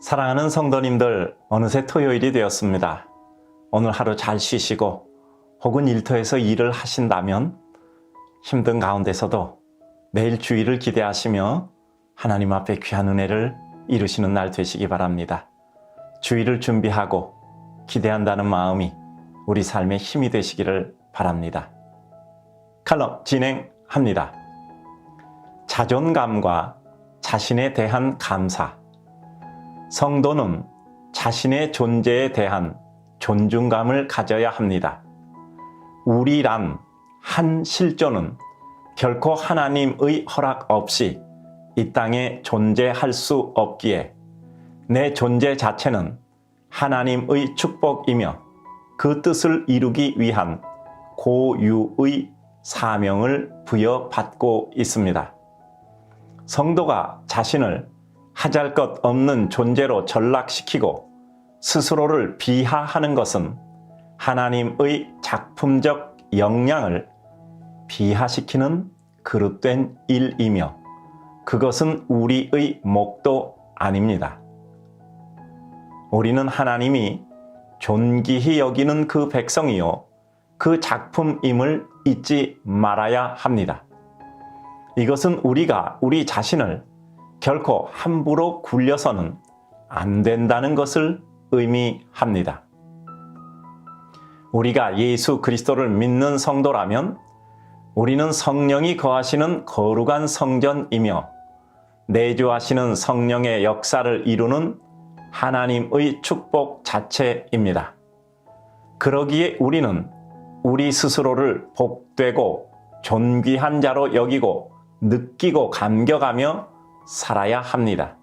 사랑하는 성도님들, 어느새 토요일이 되었습니다. 오늘 하루 잘 쉬시고 혹은 일터에서 일을 하신다면 힘든 가운데서도 매일 주일을 기대하시며 하나님 앞에 귀한 은혜를 이루시는 날 되시기 바랍니다. 주일을 준비하고 기대한다는 마음이 우리 삶의 힘이 되시기를 바랍니다. 칼럼 진행합니다. 자존감과 자신에 대한 감사. 성도는 자신의 존재에 대한 존중감을 가져야 합니다. 우리란 한 실존은 결코 하나님의 허락 없이 이 땅에 존재할 수 없기에 내 존재 자체는 하나님의 축복이며 그 뜻을 이루기 위한 고유의 사명을 부여받고 있습니다. 성도가 자신을 하잘 것 없는 존재로 전락시키고 스스로를 비하하는 것은 하나님의 작품적 역량을 비하시키는 그릇된 일이며 그것은 우리의 목도 아닙니다. 우리는 하나님이 존귀히 여기는 그 백성이요. 그 작품임을 잊지 말아야 합니다. 이것은 우리가 우리 자신을 결코 함부로 굴려서는 안 된다는 것을 의미합니다. 우리가 예수 그리스도를 믿는 성도라면 우리는 성령이 거하시는 거룩한 성전이며 내주하시는 성령의 역사를 이루는 하나님의 축복 자체입니다. 그러기에 우리는 우리 스스로를 복되고 존귀한 자로 여기고 느끼고 감격하며 살아야 합니다.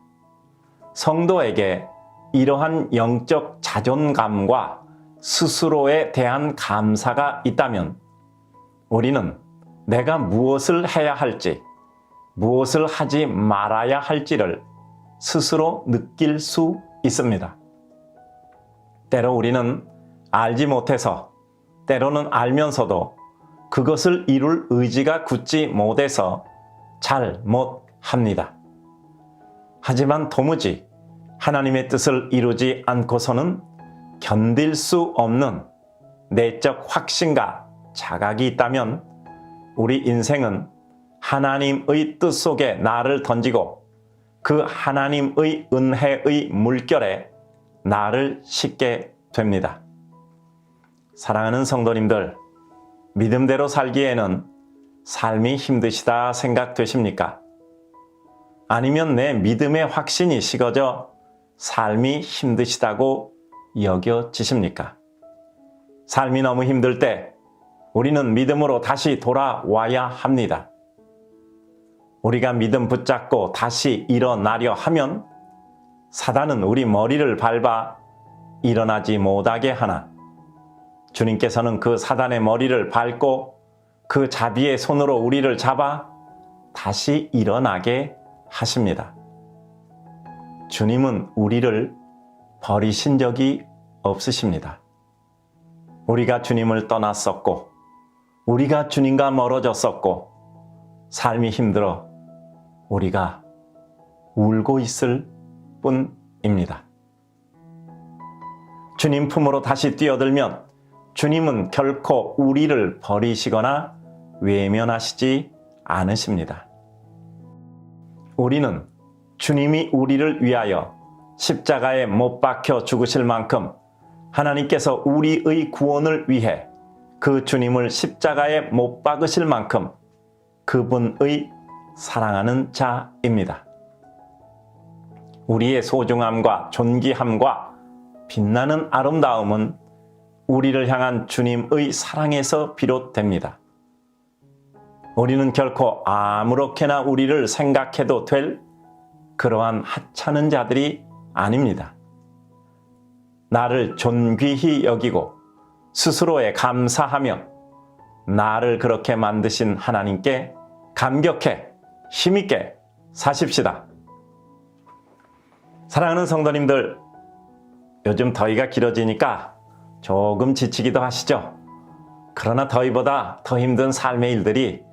성도에게 이러한 영적 자존감과 스스로에 대한 감사가 있다면 우리는 내가 무엇을 해야 할지, 무엇을 하지 말아야 할지를 스스로 느낄 수 있습니다. 때로 우리는 알지 못해서, 때로는 알면서도 그것을 이룰 의지가 굳지 못해서 잘 못합니다. 하지만 도무지 하나님의 뜻을 이루지 않고서는 견딜 수 없는 내적 확신과 자각이 있다면 우리 인생은 하나님의 뜻 속에 나를 던지고 그 하나님의 은혜의 물결에 나를 싣게 됩니다. 사랑하는 성도님들, 믿음대로 살기에는 삶이 힘드시다 생각되십니까? 아니면 내 믿음의 확신이 식어져 삶이 힘드시다고 여겨지십니까? 삶이 너무 힘들 때 우리는 믿음으로 다시 돌아와야 합니다. 우리가 믿음 붙잡고 다시 일어나려 하면 사단은 우리 머리를 밟아 일어나지 못하게 하나 주님께서는 그 사단의 머리를 밟고 그 자비의 손으로 우리를 잡아 다시 일어나게 하십니다. 주님은 우리를 버리신 적이 없으십니다. 우리가 주님을 떠났었고, 우리가 주님과 멀어졌었고, 삶이 힘들어 우리가 울고 있을 뿐입니다. 주님 품으로 다시 뛰어들면 주님은 결코 우리를 버리시거나 외면하시지 않으십니다. 우리는 주님이 우리를 위하여 십자가에 못 박혀 죽으실 만큼 하나님께서 우리의 구원을 위해 그 주님을 십자가에 못 박으실 만큼 그분의 사랑하는 자입니다. 우리의 소중함과 존귀함과 빛나는 아름다움은 우리를 향한 주님의 사랑에서 비롯됩니다. 우리는 결코 아무렇게나 우리를 생각해도 될 그러한 하찮은 자들이 아닙니다. 나를 존귀히 여기고 스스로에 감사하며 나를 그렇게 만드신 하나님께 감격해 힘있게 사십시다. 사랑하는 성도님들, 요즘 더위가 길어지니까 조금 지치기도 하시죠? 그러나 더위보다 더 힘든 삶의 일들이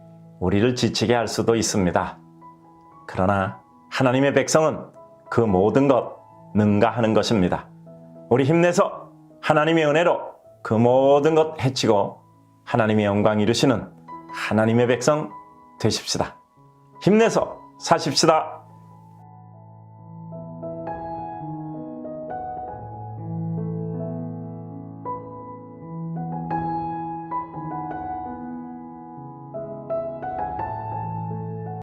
우리를 지치게 할 수도 있습니다. 그러나 하나님의 백성은 그 모든 것 능가하는 것입니다. 우리 힘내서 하나님의 은혜로 그 모든 것 해치고 하나님의 영광 이루시는 하나님의 백성 되십시다. 힘내서 사십시다.